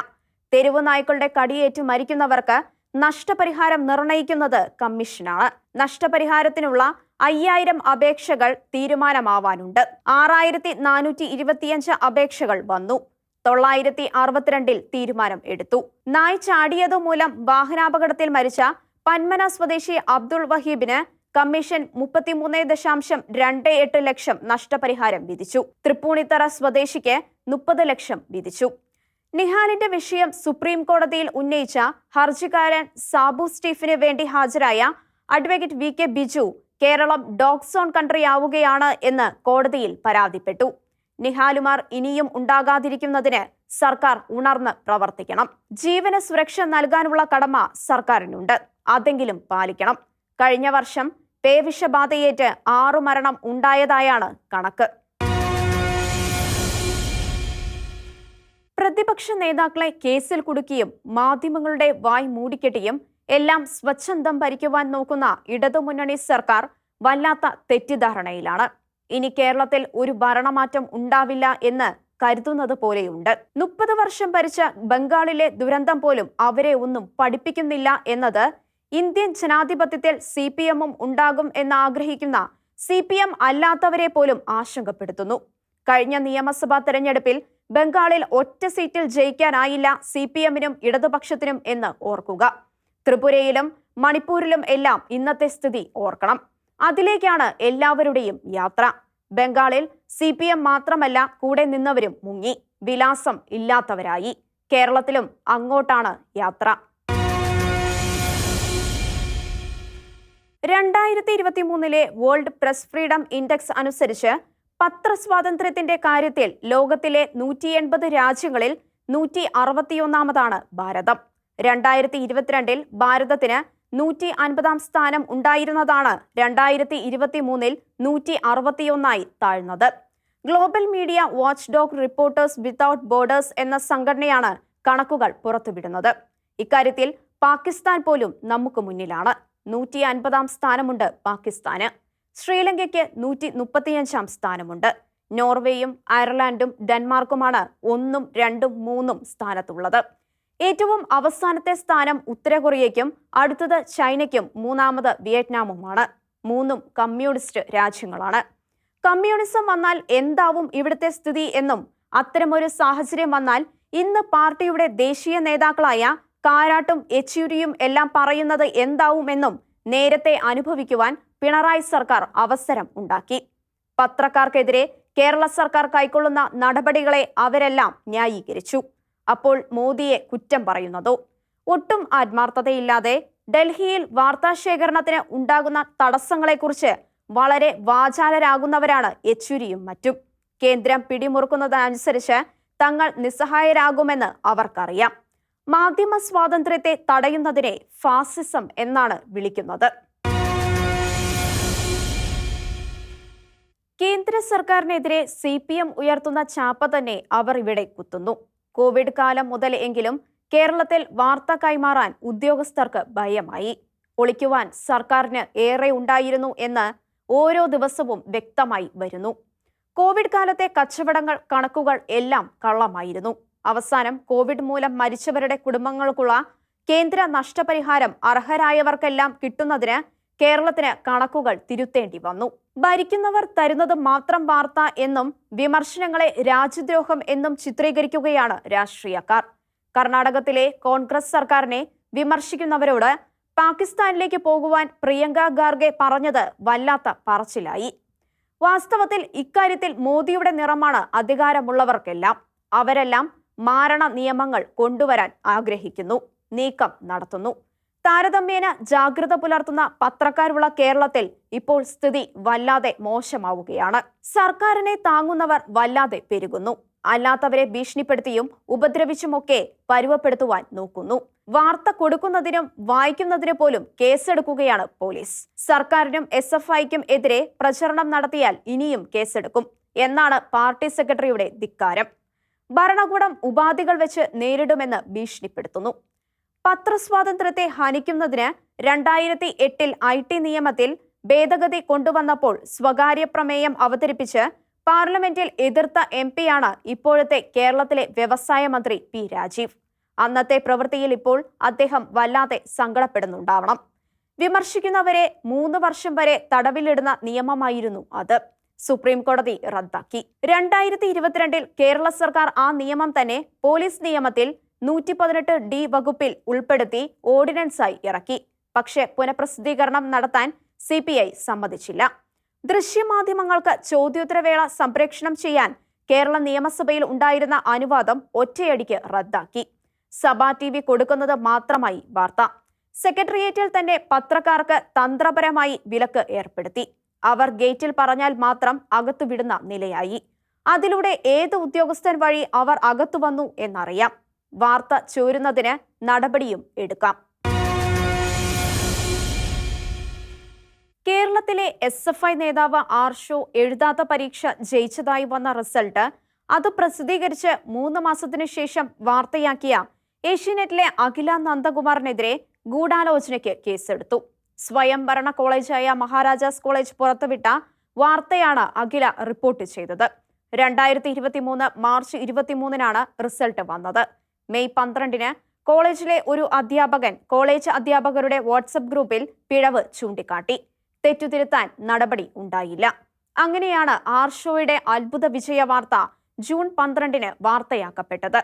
തെരുവ് നായ്ക്കളുടെ കടിയേറ്റ് മരിക്കുന്നവർക്ക് നഷ്ടപരിഹാരം നിർണയിക്കുന്നത് കമ്മീഷനാണ്. നഷ്ടപരിഹാരത്തിനുള്ള അയ്യായിരം അപേക്ഷകൾ തീരുമാനമാവാനുണ്ട്. ആറായിരത്തി നാനൂറ്റി ഇരുപത്തിയഞ്ച് അപേക്ഷകൾ വന്നു. തൊള്ളായിരത്തി അറുപത്തിരണ്ടിൽ തീരുമാനം എടുത്തു. നായ് ചാടിയതു മൂലം വാഹനാപകടത്തിൽ മരിച്ച പന്മന സ്വദേശി അബ്ദുൾ വഹീബിന് കമ്മീഷൻ മുപ്പത്തിമൂന്ന് ദശാംശം രണ്ട് എട്ട് ലക്ഷം നഷ്ടപരിഹാരം വിധിച്ചു. തൃപ്പൂണിത്തറ സ്വദേശിക്ക് മുപ്പത് ലക്ഷം വിധിച്ചു. നിഹാലിന്റെ വിഷയം സുപ്രീം കോടതിയിൽ ഉന്നയിച്ച ഹർജിക്കാരൻ സാബു സ്റ്റീഫിന് വേണ്ടി ഹാജരായ advocate V K Biju Keralam dog zone country ആവുകയാണ് എന്ന് കോടതിയിൽ പരാതിപ്പെട്ടു. നിഹാലുമാർ ഇനിയും ഉണ്ടാകാതിരിക്കുന്നതിന് സർക്കാർ ഉണർന്ന് പ്രവർത്തിക്കണം. ജീവന സുരക്ഷ നൽകാനുള്ള കടമ സർക്കാരിനുണ്ട്. അതെങ്കിലും പാലിക്കണം. കഴിഞ്ഞ വർഷം പേവിഷബാധയേറ്റ് ആറു മരണം ഉണ്ടായതായാണ് കണക്ക്. പ്രതിപക്ഷ നേതാക്കളെ കേസിൽ കുടുക്കിയും മാധ്യമങ്ങളുടെ വായ് മൂടിക്കെട്ടിയും എല്ലാം സ്വച്ഛന്തം ഭരിക്കുവാൻ നോക്കുന്ന ഇടതുമുന്നണി സർക്കാർ വല്ലാത്ത തെറ്റിദ്ധാരണയിലാണ്. ഇനി കേരളത്തിൽ ഒരു ഭരണമാറ്റം ഉണ്ടാവില്ല എന്ന് കരുതുന്നത് പോലെയുണ്ട്. മുപ്പത് വർഷം ഭരിച്ച ബംഗാളിലെ ദുരന്തം പോലും അവരെ ഒന്നും പഠിപ്പിക്കുന്നില്ല എന്നത് ഇന്ത്യൻ ജനാധിപത്യത്തിൽ സി പി എമ്മും ഉണ്ടാകും എന്ന് ആഗ്രഹിക്കുന്ന സി പി എം അല്ലാത്തവരെ പോലും ആശങ്കപ്പെടുത്തുന്നു. കഴിഞ്ഞ നിയമസഭാ തെരഞ്ഞെടുപ്പിൽ ബംഗാളിൽ ഒറ്റ സീറ്റിൽ ജയിക്കാനായില്ല സി പി എമ്മിനും ഇടതുപക്ഷത്തിനും എന്ന് ഓർക്കുക. ത്രിപുരയിലും മണിപ്പൂരിലും എല്ലാം ഇന്നത്തെ സ്ഥിതി ഓർക്കണം. അതിലേക്കാണ് എല്ലാവരുടെയും യാത്ര. ബംഗാളിൽ സി പി എം മാത്രമല്ല കൂടെ നിന്നവരും മുങ്ങി. വിലാസം ഇല്ലാത്തവരായി. കേരളത്തിലും അങ്ങോട്ടാണ് യാത്ര. രണ്ടായിരത്തി ഇരുപത്തി മൂന്നിലെ വേൾഡ് പ്രസ് ഫ്രീഡം ഇൻഡെക്സ് അനുസരിച്ച് പത്രസ്വാതന്ത്ര്യത്തിന്റെ കാര്യത്തിൽ ലോകത്തിലെ നൂറ്റി എൺപത് രാജ്യങ്ങളിൽ നൂറ്റി അറുപത്തിയൊന്നാമതാണ് ഭാരതം. രണ്ടായിരത്തി ഇരുപത്തിരണ്ടിൽ ഭാരതത്തിന് നൂറ്റി അൻപതാം സ്ഥാനം ഉണ്ടായിരുന്നതാണ് രണ്ടായിരത്തി ഇരുപത്തി മൂന്നിൽ നൂറ്റി അറുപത്തിയൊന്നായി താഴ്ന്നത്. Global media watch dog reporters without borders എന്ന സംഘടനയാണ് കണക്കുകൾ പുറത്തുവിടുന്നത്. ഇക്കാര്യത്തിൽ പാകിസ്ഥാൻ പോലും നമുക്ക് മുന്നിലാണ്. നൂറ്റി അൻപതാം സ്ഥാനമുണ്ട് പാകിസ്ഥാന്. ശ്രീലങ്കയ്ക്ക് നൂറ്റി മുപ്പത്തിയഞ്ചാം സ്ഥാനമുണ്ട്. നോർവേയും അയർലാൻഡും ഡെൻമാർക്കുമാണ് ഒന്നും രണ്ടും മൂന്നും സ്ഥാനത്തുള്ളത്. ഏറ്റവും അവസാനത്തെ സ്ഥാനം ഉത്തരകൊറിയയ്ക്കും അടുത്തത് ചൈനയ്ക്കും മൂന്നാമത് വിയറ്റ്നാമുമാണ്. മൂന്നും കമ്മ്യൂണിസ്റ്റ് രാജ്യങ്ങളാണ്. കമ്മ്യൂണിസം വന്നാൽ എന്താവും ഇവിടുത്തെ സ്ഥിതി എന്നും അത്തരമൊരു സാഹചര്യം വന്നാൽ ഇന്ന് പാർട്ടിയുടെ ദേശീയ നേതാക്കളായ കാരാട്ടും യെച്ചൂരിയും എല്ലാം പറയുന്നത് എന്താവുമെന്നും നേരത്തെ അനുഭവിക്കുവാൻ പിണറായി സർക്കാർ അവസരം ഉണ്ടാക്കി. പത്രക്കാർക്കെതിരെ കേരള സർക്കാർ കൈക്കൊള്ളുന്ന നടപടികളെ അവരെല്ലാം ന്യായീകരിച്ചു. അപ്പോൾ മോദിയെ കുറ്റം പറയുന്നതോ? ഒട്ടും ആത്മാർത്ഥതയില്ലാതെ ഡൽഹിയിൽ വാർത്താശേഖരണത്തിന് ഉണ്ടാകുന്ന തടസ്സങ്ങളെക്കുറിച്ച് വളരെ വാചാലരാകുന്നവരാണ് യെച്ചൂരിയും മറ്റും. കേന്ദ്രം പിടിമുറുക്കുന്നതനുസരിച്ച് തങ്ങൾ നിസ്സഹായരാകുമെന്ന് അവർക്കറിയാം. മാധ്യമ സ്വാതന്ത്ര്യത്തെ തടയുന്നതിനെ ഫാസിസം എന്നാണ് വിളിക്കുന്നത്. കേന്ദ്ര സർക്കാരിനെതിരെ സി പി എം ഉയർത്തുന്ന ചാപ്പ തന്നെ അവർ ഇവിടെ കുത്തുന്നു. കോവിഡ് കാലം മുതൽ എങ്കിലും കേരളത്തിൽ വാർത്ത കൈമാറാൻ ഉദ്യോഗസ്ഥർക്ക് ഭയമായി. ഒളിക്കുവാൻ സർക്കാരിന് ഏറെ ഉണ്ടായിരുന്നു എന്ന് ഓരോ ദിവസവും വ്യക്തമായി വരുന്നു. കോവിഡ് കാലത്തെ കച്ചവടങ്ങൾ കണക്കുകൾ എല്ലാം കള്ളമായിരുന്നു. അവസാനം കോവിഡ് മൂലം മരിച്ചവരുടെ കുടുംബങ്ങൾക്കുള്ള കേന്ദ്ര നഷ്ടപരിഹാരം അർഹരായവർക്കെല്ലാം കിട്ടുന്നതിന് കേരളത്തിന് കണക്കുകൾ തിരുത്തേണ്ടി വന്നു. ഭരിക്കുന്നവർ തരുന്നത് മാത്രം വാർത്ത എന്നും വിമർശനങ്ങളെ രാജ്യദ്രോഹം എന്നും ചിത്രീകരിക്കുകയാണ് രാഷ്ട്രീയക്കാർ. കർണാടകത്തിലെ കോൺഗ്രസ് സർക്കാരിനെ വിമർശിക്കുന്നവരോട് പാകിസ്ഥാനിലേക്ക് പോകുവാൻ പ്രിയങ്ക ഗാർഗെ പറഞ്ഞത് വല്ലാത്ത പറച്ചിലായി. വാസ്തവത്തിൽ ഇക്കാര്യത്തിൽ മോദിയുടെ നിറമാണ് അധികാരമുള്ളവർക്കെല്ലാം. അവരെല്ലാം മാരണ നിയമങ്ങൾ കൊണ്ടുവരാൻ ആഗ്രഹിക്കുന്നു. നീക്കം നടത്തുന്നു. താരതമ്യേന ജാഗ്രത പുലർത്തുന്ന പത്രക്കാരുള്ള കേരളത്തിൽ ഇപ്പോൾ സ്ഥിതി വല്ലാതെ മോശമാവുകയാണ്. സർക്കാരിനെ താങ്ങുന്നവർ വല്ലാതെ പെരുകുന്നു. അല്ലാത്തവരെ ഭീഷണിപ്പെടുത്തിയും ഉപദ്രവിച്ചുമൊക്കെ പരുവപ്പെടുത്തുവാൻ നോക്കുന്നു. വാർത്ത കൊടുക്കുന്നതിനും വായിക്കുന്നതിന് പോലും കേസെടുക്കുകയാണ് പോലീസ്. സർക്കാരിനും എസ് എഫ് ഐക്കും എതിരെ പ്രചരണം നടത്തിയാൽ ഇനിയും കേസെടുക്കും. എന്നാണ് പാർട്ടി സെക്രട്ടറിയുടെ ധിക്കാരം. ഭരണകൂടം ഉപാധികൾ വെച്ച് നേരിടുമെന്ന് ഭീഷണിപ്പെടുത്തുന്നു. പത്രസ്വാതന്ത്ര്യത്തെ ഹനിക്കുന്നതിന് രണ്ടായിരത്തി എട്ടിൽ ഐ ടി നിയമത്തിൽ ഭേദഗതി കൊണ്ടുവന്നപ്പോൾ സ്വകാര്യ പ്രമേയം അവതരിപ്പിച്ച് പാർലമെന്റിൽ എതിർത്ത എം പിയാണ് ഇപ്പോഴത്തെ കേരളത്തിലെ വ്യവസായ മന്ത്രി പി രാജീവ്. അന്നത്തെ പ്രവൃത്തിയിൽ ഇപ്പോൾ അദ്ദേഹം വല്ലാതെ സങ്കടപ്പെടുന്നുണ്ടാവണം. വിമർശിക്കുന്നവരെ മൂന്ന് വർഷം വരെ തടവിലിടുന്ന നിയമമായിരുന്നു അത്. സുപ്രീം കോടതി റദ്ദാക്കി. രണ്ടായിരത്തി ഇരുപത്തിരണ്ടിൽ കേരള സർക്കാർ ആ നിയമം തന്നെ പോലീസ് നിയമത്തിൽ നൂറ്റി പതിനെട്ട് ഡി വകുപ്പിൽ ഉൾപ്പെടുത്തി ഓർഡിനൻസായി ഇറക്കി. പക്ഷേ പുനഃപ്രസിദ്ധീകരണം നടത്താൻ സി പി ഐ സമ്മതിച്ചില്ല. ദൃശ്യമാധ്യമങ്ങൾക്ക് ചോദ്യോത്തരവേള സംപ്രേക്ഷണം ചെയ്യാൻ കേരള നിയമസഭയിൽ ഉണ്ടായിരുന്ന അനുവാദം ഒറ്റയടിക്ക് റദ്ദാക്കി. സഭാ ടി വി കൊടുക്കുന്നത് മാത്രമായി വാർത്ത. സെക്രട്ടേറിയറ്റിൽ തന്നെ പത്രക്കാർക്ക് തന്ത്രപരമായി വിലക്ക് ഏർപ്പെടുത്തി. അവർ ഗേറ്റിൽ പറഞ്ഞാൽ മാത്രം അകത്തു വിടുന്ന നിലയായി. അതിലൂടെ ഏത് ഉദ്യോഗസ്ഥൻ വഴി അവർ അകത്തു വന്നു എന്നറിയാം. വാർത്ത ചോരുന്നതിന് നടപടിയും എടുക്കാം. കേരളത്തിലെ എസ് എഫ് ഐ നേതാവ് ആർഷോ എഴുതാത്ത പരീക്ഷ ജയിച്ചതായി വന്ന റിസൾട്ട് അത് പ്രസിദ്ധീകരിച്ച് മൂന്ന് മാസത്തിനു ശേഷം വാർത്തയാക്കിയ ഏഷ്യനെറ്റിലെ അഖില നന്ദകുമാറിനെതിരെ ഗൂഢാലോചനയ്ക്ക് കേസെടുത്തു. സ്വയംഭരണ കോളേജായ മഹാരാജാസ് കോളേജ് പുറത്തുവിട്ട വാർത്തയാണ് അഖില റിപ്പോർട്ട് ചെയ്തത്. രണ്ടായിരത്തി ഇരുപത്തിമൂന്ന് മാർച്ച് ഇരുപത്തിമൂന്നിനാണ് റിസൾട്ട് വന്നത്. മെയ് പന്ത്രണ്ടിന് കോളേജിലെ ഒരു അധ്യാപകൻ കോളേജ് അധ്യാപകരുടെ വാട്സപ്പ് ഗ്രൂപ്പിൽ പിഴവ് ചൂണ്ടിക്കാട്ടി. തെറ്റുതിരുത്താൻ നടപടി ഉണ്ടായില്ല. അങ്ങനെയാണ് ആർഷോയുടെ അത്ഭുത വിജയ വാർത്ത ജൂൺ പന്ത്രണ്ടിന് വാർത്തയാക്കപ്പെട്ടത്.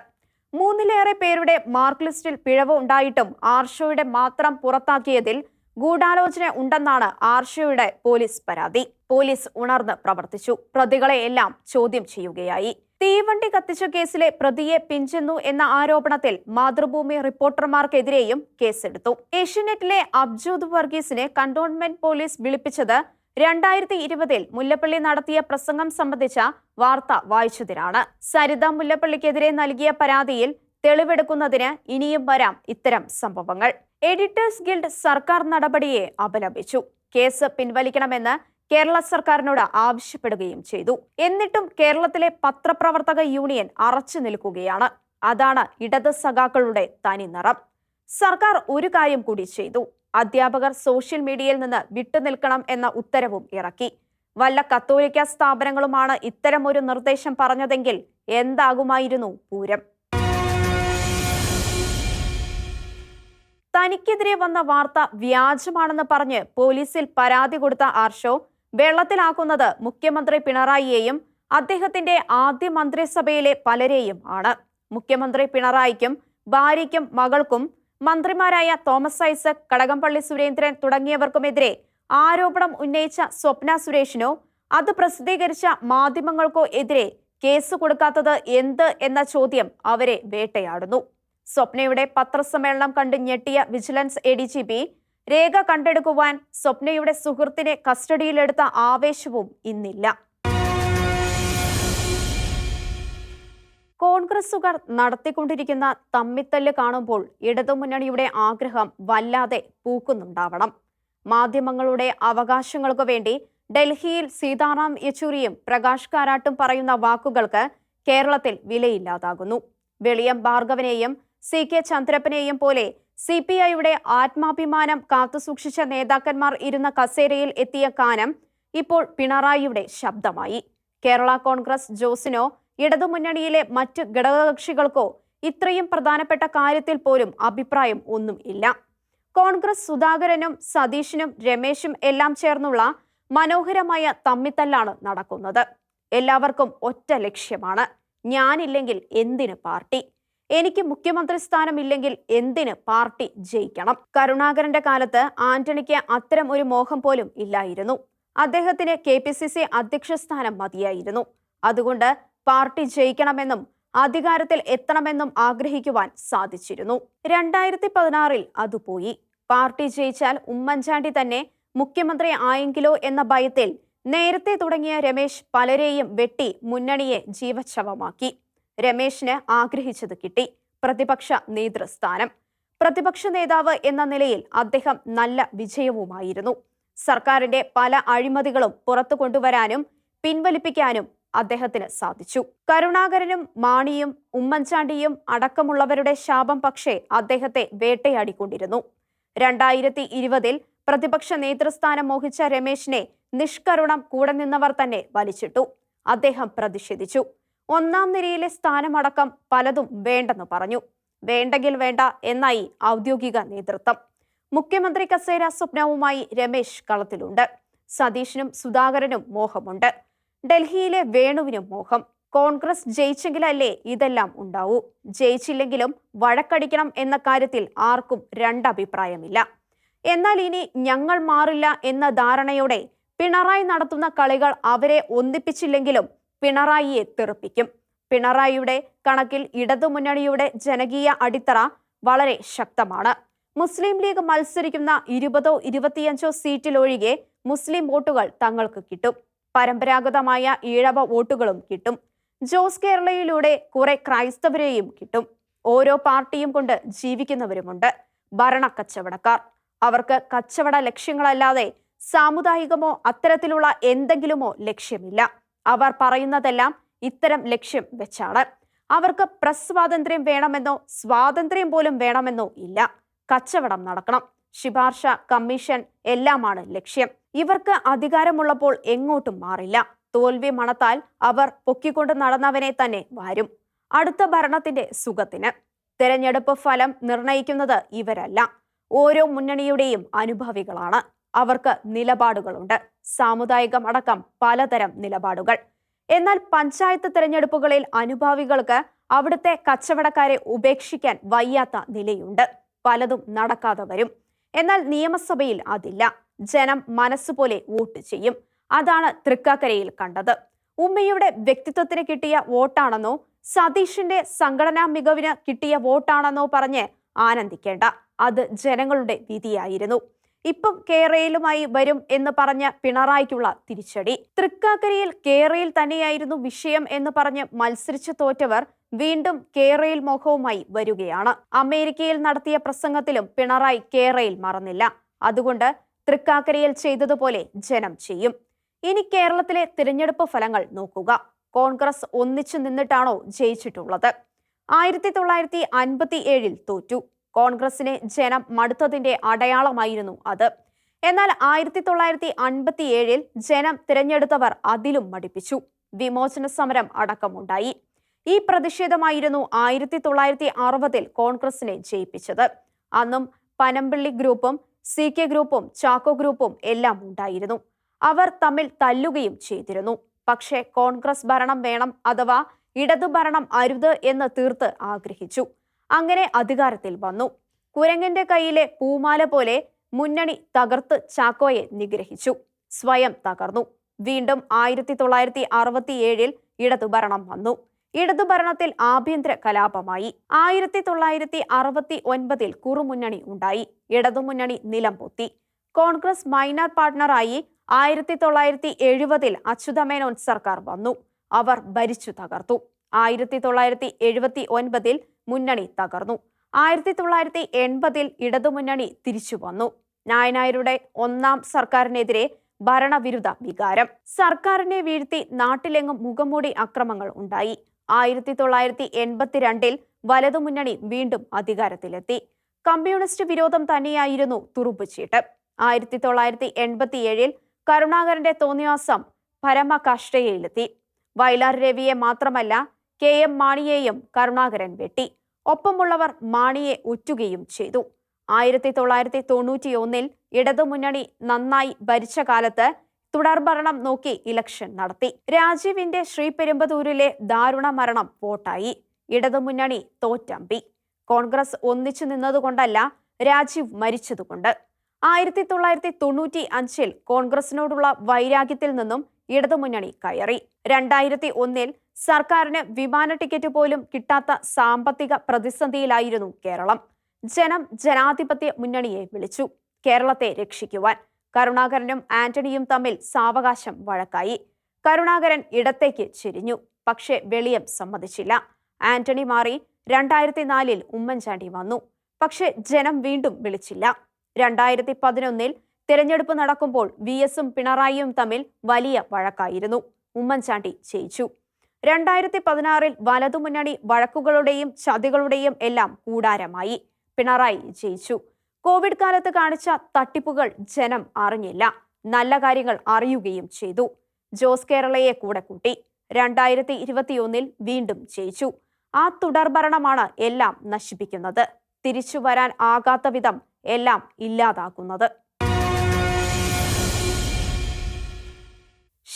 മൂന്നിലേറെ പേരുടെ മാർക്ക് ലിസ്റ്റിൽ പിഴവ് ഉണ്ടായിട്ടും ആർഷോയുടെ മാത്രം പുറത്താക്കിയതിൽ ഗൂഢാലോചന ഉണ്ടെന്നാണ് ആർഷയുടെ പോലീസ് പരാതി. പോലീസ് ഉണർന്ന് പ്രവർത്തിച്ചു. പ്രതികളെയെല്ലാം ചോദ്യം ചെയ്യുകയായി. തീവണ്ടി കത്തിച്ച കേസിലെ പ്രതിയെ പിഞ്ചെന്നു എന്ന ആരോപണത്തിൽ മാതൃഭൂമി റിപ്പോർട്ടർമാർക്കെതിരെയും കേസെടുത്തു. ഏഷ്യനെറ്റിലെ അബ്ജൂദ് വർഗീസിനെ കണ്ടോൺമെന്റ് പോലീസ് വിളിപ്പിച്ചത് രണ്ടായിരത്തി ഇരുപതിൽ മുല്ലപ്പള്ളി നടത്തിയ പ്രസംഗം സംബന്ധിച്ച വാർത്ത വായിച്ചതിനാണ്. സരിത മുല്ലപ്പള്ളിക്കെതിരെ നൽകിയ പരാതിയിൽ തെളിവെടുക്കുന്നതിന് ഇനിയും വരാം ഇത്തരം സംഭവങ്ങൾ. എഡിറ്റേഴ്സ് ഗിൽഡ് സർക്കാർ നടപടിയെ അപലപിച്ചു. കേസ് പിൻവലിക്കണമെന്ന് കേരള സർക്കാരിനോട് ആവശ്യപ്പെടുകയും ചെയ്തു. എന്നിട്ടും കേരളത്തിലെ പത്രപ്രവർത്തക യൂണിയൻ അറച്ചു നിൽക്കുകയാണ്. അതാണ് ഇടത് സഖാക്കളുടെ തനി നിറം. സർക്കാർ ഒരു കാര്യം കൂടി ചെയ്തു. അധ്യാപകർ സോഷ്യൽ മീഡിയയിൽ നിന്ന് വിട്ടുനിൽക്കണം എന്ന ഉത്തരവും ഇറക്കി. വല്ല കത്തോലിക്ക സ്ഥാപനങ്ങളുമാണ് ഇത്തരമൊരു നിർദ്ദേശം പറഞ്ഞതെങ്കിൽ എന്താകുമായിരുന്നു പൂരം? തനിക്കെതിരെ വന്ന വാർത്ത വ്യാജമാണെന്ന് പറഞ്ഞ് പോലീസിൽ പരാതി കൊടുത്ത ആർഷോ വെള്ളത്തിലാക്കുന്നത് മുഖ്യമന്ത്രി പിണറായിയെയും അദ്ദേഹത്തിന്റെ ആദ്യ മന്ത്രിസഭയിലെ പലരെയും ആണ്. മുഖ്യമന്ത്രി പിണറായിക്കും ഭാര്യയ്ക്കും മകൾക്കും മന്ത്രിമാരായ തോമസ് ഐസക് കടകംപള്ളി സുരേന്ദ്രൻ തുടങ്ങിയവർക്കുമെതിരെ ആരോപണം ഉന്നയിച്ച സ്വപ്ന സുരേഷിനോ അത് പ്രസിദ്ധീകരിച്ച മാധ്യമങ്ങൾക്കോ എതിരെ കേസ് കൊടുക്കാത്തത് എന്ത് എന്ന ചോദ്യം അവരെ വേട്ടയാടുന്നു. സ്വപ്നയുടെ പത്രസമ്മേളനം കണ്ട് ഞെട്ടിയ വിജിലൻസ് എ രേഖ കണ്ടെടുക്കുവാൻ സ്വപ്നയുടെ സുഹൃത്തിനെ കസ്റ്റഡിയിലെടുത്ത ആവേശവും ഇന്നില്ല. കോൺഗ്രസുകാർ നടത്തിക്കൊണ്ടിരിക്കുന്ന തമ്മിത്തല്ല് കാണുമ്പോൾ ഇടതുമുന്നണിയുടെ ആഗ്രഹം വല്ലാതെ പൂക്കുന്നുണ്ടാവണം. മാധ്യമങ്ങളുടെ അവകാശങ്ങൾക്കു വേണ്ടി ഡൽഹിയിൽ സീതാറാം യെച്ചൂരിയും പ്രകാശ് കാരാട്ടും പറയുന്ന വാക്കുകൾക്ക് കേരളത്തിൽ വിലയില്ലാതാകുന്നു. വെളിയം ഭാർഗവനെയും സി കെ ചന്ദ്രപ്പനെയും പോലെ സി പി ഐയുടെ ആത്മാഭിമാനം കാത്തുസൂക്ഷിച്ച നേതാക്കന്മാർ ഇരുന്ന കസേരയിൽ എത്തിയ കാനം ഇപ്പോൾ പിണറായിയുടെ ശബ്ദമായി. കേരള കോൺഗ്രസ് ജോസിനോ ഇടതുമുന്നണിയിലെ മറ്റ് ഘടകകക്ഷികൾക്കോ ഇത്രയും പ്രധാനപ്പെട്ട കാര്യത്തിൽ പോലും അഭിപ്രായം ഒന്നും ഇല്ല. കോൺഗ്രസ് സുധാകരനും സതീഷിനും രമേശും എല്ലാം ചേർന്നുള്ള മനോഹരമായ തമ്മിത്തല്ലാണ് നടക്കുന്നത്. എല്ലാവർക്കും ഒറ്റ ലക്ഷ്യമാണ്. ഞാനില്ലെങ്കിൽ എന്തിന് പാർട്ടി? എനിക്ക് മുഖ്യമന്ത്രി സ്ഥാനമില്ലെങ്കിൽ എന്തിന് പാർട്ടി ജയിക്കണം? കരുണാകരന്റെ കാലത്ത് ആന്റണിക്ക് അത്തരം ഒരു മോഹം പോലും ഇല്ലായിരുന്നു. അദ്ദേഹത്തിന് കെ പി സി സി അധ്യക്ഷ സ്ഥാനം മതിയായിരുന്നു. അതുകൊണ്ട് പാർട്ടി ജയിക്കണമെന്നും അധികാരത്തിൽ എത്തണമെന്നും ആഗ്രഹിക്കുവാൻ സാധിച്ചിരുന്നു. രണ്ടായിരത്തി പതിനാറിൽ അത് പോയി. പാർട്ടി ജയിച്ചാൽ ഉമ്മൻചാണ്ടി തന്നെ മുഖ്യമന്ത്രി ആയെങ്കിലോ എന്ന ഭയത്തിൽ നേരത്തെ തുടങ്ങിയ രമേശ് പലരെയും വെട്ടി മുന്നണിയെ ജീവച്ഛവമാക്കി. രമേശിന് ആഗ്രഹിച്ചത് കിട്ടി. പ്രതിപക്ഷ നേതൃസ്ഥാനം. പ്രതിപക്ഷ നേതാവ് എന്ന നിലയിൽ അദ്ദേഹം നല്ല വിജയവുമായിരുന്നു. സർക്കാരിന്റെ പല അഴിമതികളും പുറത്തു കൊണ്ടുവരാനും പിൻവലിപ്പിക്കാനും അദ്ദേഹത്തിന് സാധിച്ചു. കരുണാകരനും മാണിയും ഉമ്മൻചാണ്ടിയും അടക്കമുള്ളവരുടെ ശാപം പക്ഷേ അദ്ദേഹത്തെ വേട്ടയാടിക്കൊണ്ടിരുന്നു. രണ്ടായിരത്തി ഇരുപതിൽ പ്രതിപക്ഷ നേതൃസ്ഥാനം മോഹിച്ച രമേശിനെ നിഷ്കരുണം കൂടെ നിന്നവർ തന്നെ വലിച്ചിട്ടു. അദ്ദേഹം പ്രതിഷേധിച്ചു. ഒന്നാം നിരയിലെ സ്ഥാനമടക്കം പലതും വേണ്ടെന്ന് പറഞ്ഞു. വേണ്ടെങ്കിൽ വേണ്ട എന്നായി ഔദ്യോഗിക നേതൃത്വം. മുഖ്യമന്ത്രി കസേര സ്വപ്നവുമായി രമേശ് കളത്തിലുണ്ട്. സതീഷിനും സുധാകരനും മോഹമുണ്ട്. ഡൽഹിയിലെ വേണുവിനും മോഹം. കോൺഗ്രസ് ജയിച്ചെങ്കിലല്ലേ ഇതെല്ലാം ഉണ്ടാവൂ. ജയിച്ചില്ലെങ്കിലും വഴക്കടിക്കണം എന്ന കാര്യത്തിൽ ആർക്കും രണ്ടഭിപ്രായമില്ല. എന്നാൽ ഇനി ഞങ്ങൾ മാറില്ല എന്ന ധാരണയോടെ പിണറായി നടത്തുന്ന കളികൾ അവരെ ഒന്നിപ്പിച്ചില്ലെങ്കിലും പിണറായിയെ തെറുപ്പിക്കും. പിണറായിയുടെ കണക്കിൽ ഇടതുമുന്നണിയുടെ ജനകീയ അടിത്തറ വളരെ ശക്തമാണ്. മുസ്ലിം ലീഗ് മത്സരിക്കുന്ന ഇരുപതോ ഇരുപത്തിയഞ്ചോ സീറ്റിലൊഴികെ മുസ്ലിം വോട്ടുകൾ തങ്ങൾക്ക് കിട്ടും. പരമ്പരാഗതമായ ഈഴവ വോട്ടുകളും കിട്ടും. ജോസ് കേരളയിലൂടെ കുറെ ക്രൈസ്തവരെയും കിട്ടും. ഓരോ പാർട്ടിയും കൊണ്ട് ജീവിക്കുന്നവരുമുണ്ട്. ഭരണ കച്ചവടക്കാർ അവർക്ക് കച്ചവട ലക്ഷ്യങ്ങളല്ലാതെ സാമുദായികമോ അത്തരത്തിലുള്ള എന്തെങ്കിലുമോ ലക്ഷ്യമില്ല. അവർ പറയുന്നതെല്ലാം ഇത്തരം ലക്ഷ്യം വെച്ചാണ്. അവർക്ക് പ്രസ് സ്വാതന്ത്ര്യം വേണമെന്നോ സ്വാതന്ത്ര്യം പോലും വേണമെന്നോ ഇല്ല. കച്ചവടം നടക്കണം. ശുപാർശ കമ്മീഷൻ എല്ലാമാണ് ലക്ഷ്യം. ഇവർക്ക് അധികാരമുള്ളപ്പോൾ എങ്ങോട്ടും മാറില്ല. തോൽവി മണത്താൽ അവർ പൊക്കിക്കൊണ്ട് നടന്നവനെ തന്നെ വാരും. അടുത്ത ഭരണത്തിന്റെ സുഖത്തിന്. തെരഞ്ഞെടുപ്പ് ഫലം നിർണയിക്കുന്നത് ഇവരല്ല. ഓരോ മുന്നണിയുടെയും അനുഭവികളാണ്. അവർക്ക് നിലപാടുകളുണ്ട്. സാമുദായികം അടക്കം പലതരം നിലപാടുകൾ. എന്നാൽ പഞ്ചായത്ത് തെരഞ്ഞെടുപ്പുകളിൽ അനുഭാവികൾക്ക് അവിടുത്തെ കച്ചവടക്കാരെ ഉപേക്ഷിക്കാൻ വയ്യാത്ത നിലയുണ്ട്. പലതും നടക്കാതെ വരും. എന്നാൽ നിയമസഭയിൽ അതില്ല. ജനം മനസ്സുപോലെ വോട്ട് ചെയ്യും. അതാണ് തൃക്കാക്കരയിൽ കണ്ടത്. ഉമ്മയുടെ വ്യക്തിത്വത്തിന് കിട്ടിയ വോട്ടാണെന്നോ സതീഷിന്റെ സംഘടനാ മികവിന് കിട്ടിയ വോട്ടാണെന്നോ പറഞ്ഞ് ആനന്ദിക്കേണ്ട. അത് ജനങ്ങളുടെ വിധിയായിരുന്നു. ഇപ്പം കേരളയിലുമായി വരും എന്ന് പറഞ്ഞ പിണറായിക്കുള്ള തിരിച്ചടി. തൃക്കാക്കരയിൽ കേരളയിൽ തന്നെയായിരുന്നു വിഷയം എന്ന് പറഞ്ഞ് മത്സരിച്ചു തോറ്റവർ വീണ്ടും കേരളയിൽ മുഖവുമായി വരികയാണ്. അമേരിക്കയിൽ നടത്തിയ പ്രസംഗത്തിലും പിണറായി കേരളയിൽ മറന്നില്ല. അതുകൊണ്ട് തൃക്കാക്കരയിൽ ചെയ്തതുപോലെ ജനം ചെയ്യും. ഇനി കേരളത്തിലെ തിരഞ്ഞെടുപ്പ് ഫലങ്ങൾ നോക്കുക. കോൺഗ്രസ് ഒന്നിച്ചു നിന്നിട്ടാണോ ജയിച്ചിട്ടുള്ളത്? ആയിരത്തി തൊള്ളായിരത്തി അൻപത്തി ഏഴിൽ തോറ്റു. കോൺഗ്രസിനെ ജനം മടുത്തതിന്റെ അടയാളമായിരുന്നു അത്. എന്നാൽ ആയിരത്തി തൊള്ളായിരത്തി അൻപത്തി ഏഴിൽ ജനം തിരഞ്ഞെടുത്തവർ അതിലും മടിപ്പിച്ചു. വിമോചന സമരം അടക്കമുണ്ടായി. ഈ പ്രതിഷേധമായിരുന്നു ആയിരത്തി തൊള്ളായിരത്തി അറുപതിൽ കോൺഗ്രസിനെ ജയിപ്പിച്ചത്. അന്നും പനമ്പിള്ളി ഗ്രൂപ്പും സി കെ ഗ്രൂപ്പും ചാക്കോ ഗ്രൂപ്പും എല്ലാം ഉണ്ടായിരുന്നു. അവർ തമ്മിൽ തല്ലുകയും ചെയ്തിരുന്നു. പക്ഷേ കോൺഗ്രസ് ഭരണം വേണം അഥവാ ഇടതു ഭരണം അരുത് എന്ന് തീർത്ത് ആഗ്രഹിച്ചു. അങ്ങനെ അധികാരത്തിൽ വന്നു. കുരങ്ങന്റെ കയ്യിലെ പൂമാല പോലെ മുന്നണി തകർത്ത് ചാക്കോയെ നിഗ്രഹിച്ചു. സ്വയം തകർന്നു. വീണ്ടും ആയിരത്തി തൊള്ളായിരത്തി അറുപത്തിയേഴിൽ ഇടതുഭരണം വന്നു. ഇടതുഭരണത്തിൽ ആഭ്യന്തര കലാപമായി. ആയിരത്തി തൊള്ളായിരത്തി അറുപത്തി ഒൻപതിൽ കുറുമുന്നണി ഉണ്ടായി. ഇടതുമുന്നണി നിലം പൊത്തി. കോൺഗ്രസ് മൈനർ പാർട്ട്ണറായി ആയിരത്തി തൊള്ളായിരത്തി എഴുപതിൽ അച്യുതമേനോൻ സർക്കാർ വന്നു. അവർ ഭരിച്ചു തകർത്തു. ആയിരത്തി തൊള്ളായിരത്തി എഴുപത്തി ഒൻപതിൽ മുന്നണി തകർന്നു. ആയിരത്തി തൊള്ളായിരത്തി എൺപതിൽ ഇടതുമുന്നണി തിരിച്ചു വന്നു നായനായരുടെ ഒന്നാം സർക്കാരിനെതിരെ ഭരണവിരുദ്ധ വികാരം. സർക്കാരിനെ വീഴ്ത്തി നാട്ടിലെങ്ങും മുഖംമൂടി അക്രമങ്ങൾ ഉണ്ടായി. ആയിരത്തി തൊള്ളായിരത്തി എൺപത്തിരണ്ടിൽ വലതുമുന്നണി വീണ്ടും അധികാരത്തിലെത്തി. കമ്മ്യൂണിസ്റ്റ് വിരോധം തന്നെയായിരുന്നു തുറുപ്പുചീട്ട് ആയിരത്തി തൊള്ളായിരത്തി എൺപത്തിയേഴിൽ കരുണാകരന്റെ തോന്നിയാസം പരമകഷ്ടയിലെത്തി വയലാർ രവിയെ മാത്രമല്ല കെ എം മാണിയെയും കരുണാകരൻ വെട്ടി. ഒപ്പമുള്ളവർ മാണിയെ ഉറ്റുകയും ചെയ്തു. ആയിരത്തി തൊള്ളായിരത്തി തൊണ്ണൂറ്റിയൊന്നിൽ ഇടതുമുന്നണി നന്നായി ഭരിച്ച കാലത്ത് തുടർഭരണം നോക്കി ഇലക്ഷൻ നടത്തി. രാജീവിന്റെ ശ്രീപെരുമ്പതൂരിലെ ദാരുണ മരണം വോട്ടായി. ഇടതുമുന്നണി തോറ്റമ്പി. കോൺഗ്രസ് ഒന്നിച്ചു നിന്നതുകൊണ്ടല്ല രാജീവ് മരിച്ചതുകൊണ്ട്. ആയിരത്തി തൊള്ളായിരത്തി തൊണ്ണൂറ്റി അഞ്ചിൽ കോൺഗ്രസിനോടുള്ള വൈരാഗ്യത്തിൽ നിന്നും ഇടതുമുന്നണി കയറി. രണ്ടായിരത്തി ഒന്നിൽ സർക്കാരിന് വിമാന ടിക്കറ്റ് പോലും കിട്ടാത്ത സാമ്പത്തിക പ്രതിസന്ധിയിലായിരുന്നു കേരളം. ജനം ജനാധിപത്യ മുന്നണിയെ വിളിച്ചു കേരളത്തെ രക്ഷിക്കുവാൻ. കരുണാകരനും ആന്റണിയും തമ്മിൽ സാവകാശം വഴക്കായി. കരുണാകരൻ ഇടത്തേക്ക് ചിരിഞ്ഞു പക്ഷേ വെളിയം സമ്മതിച്ചില്ല. ആന്റണി മാറി രണ്ടായിരത്തി നാലിൽ ഉമ്മൻചാണ്ടി വന്നു പക്ഷെ ജനം വീണ്ടും വിളിച്ചില്ല. രണ്ടായിരത്തി പതിനൊന്നിൽ തിരഞ്ഞെടുപ്പ് നടക്കുമ്പോൾ വി എസും പിണറായിയും തമ്മിൽ വലിയ വഴക്കായിരുന്നു. ഉമ്മൻചാണ്ടി ജയിച്ചു. രണ്ടായിരത്തി പതിനാറിൽ വലതുമുന്നണി വഴക്കുകളുടെയും ചതികളുടെയും എല്ലാം കൂടാരമായി പിണറായി ജയിച്ചു. കോവിഡ് കാലത്ത് കാണിച്ച തട്ടിപ്പുകൾ ജനം അറിഞ്ഞില്ല. നല്ല കാര്യങ്ങൾ അറിയുകയും ചെയ്തു. ജോസ് കേരളയെ കൂടെ കൂട്ടി രണ്ടായിരത്തി ഇരുപത്തിയൊന്നിൽ വീണ്ടും ജയിച്ചു. ആ തുടർഭരണമാണ് എല്ലാം നശിപ്പിക്കുന്നത്. തിരിച്ചു വരാൻ ആകാത്ത വിധം എല്ലാം ഇല്ലാതാക്കുന്നത്.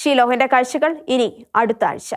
ഷിലോഹിന്റെ കാഴ്ചകൾ ഇനി അടുത്ത ആഴ്ച.